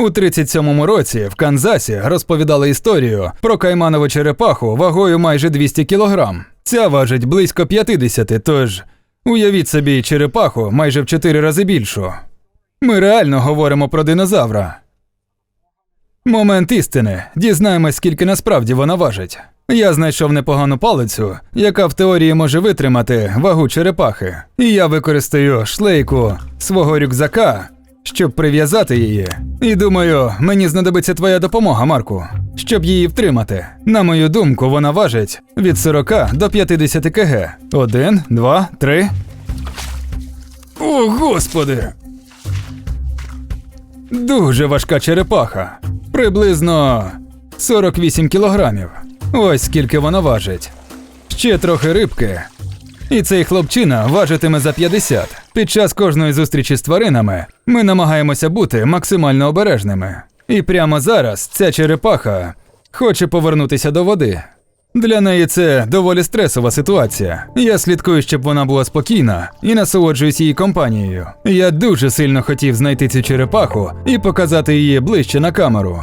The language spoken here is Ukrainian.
У 37-му році в Канзасі розповідали історію про кайманову черепаху вагою майже 200 кілограм. Ця важить близько 50, тож уявіть собі черепаху майже в 4 рази більшу. Ми реально говоримо про динозавра. Момент істини. Дізнаємось, скільки насправді вона важить. Я знайшов непогану палицю, яка в теорії може витримати вагу черепахи. І я використаю шлейку свого рюкзака, щоб прив'язати її. І думаю, мені знадобиться твоя допомога, Марку, щоб її втримати. На мою думку, вона важить від 40 до 50 кг. Один, два, три. О, господи! Дуже важка черепаха. Приблизно 48 кілограмів. Ось скільки вона важить. Ще трохи рибки. І цей хлопчина важитиме за 50. Під час кожної зустрічі з тваринами ми намагаємося бути максимально обережними. І прямо зараз ця черепаха хоче повернутися до води. Для неї це доволі стресова ситуація. Я слідкую, щоб вона була спокійна і насолоджуюсь її компанією. Я дуже сильно хотів знайти цю черепаху і показати її ближче на камеру.